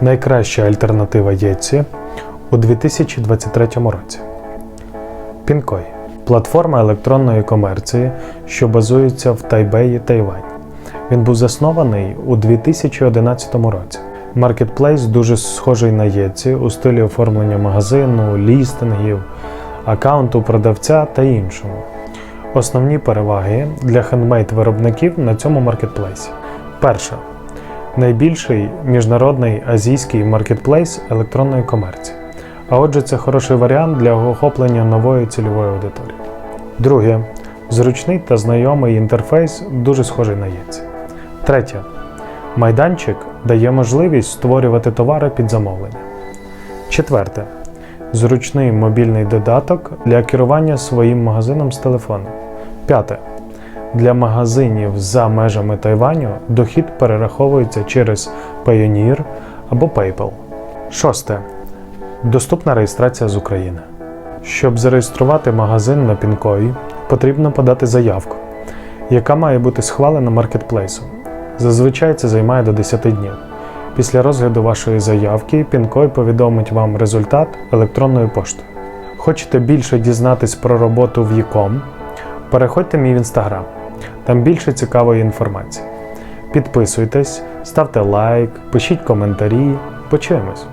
Найкраща альтернатива Єтсі у 2023 році. Пінкой платформа електронної комерції, що базується в Тайбеї, Тайвань. Він був заснований у 2011 році. Маркетплейс дуже схожий на Єтсі у стилі оформлення магазину, лістингів, аккаунту продавця та іншому. Основні переваги для хендмейд-виробників на цьому маркетплейсі. Перше. Найбільший міжнародний азійський маркетплейс електронної комерції. А отже, це хороший варіант для охоплення нової цільової аудиторії. Друге. Зручний та знайомий інтерфейс дуже схожий на Єці. Третє. Майданчик дає можливість створювати товари під замовлення. Четверте. Зручний мобільний додаток для керування своїм магазином з телефону. П'яте. Для магазинів за межами Тайваню дохід перераховується через Payoneer або PayPal. Шосте. Доступна реєстрація з України. Щоб зареєструвати магазин на Пінкої, потрібно подати заявку, яка має бути схвалена маркетплейсом. Зазвичай це займає до 10 днів. Після розгляду вашої заявки Пінкой повідомить вам результат електронною поштою. Хочете більше дізнатись про роботу в Яком? Переходьте в мій інстаграм. Там більше цікавої інформації. Підписуйтесь, ставте лайк, пишіть коментарі. Почуємось!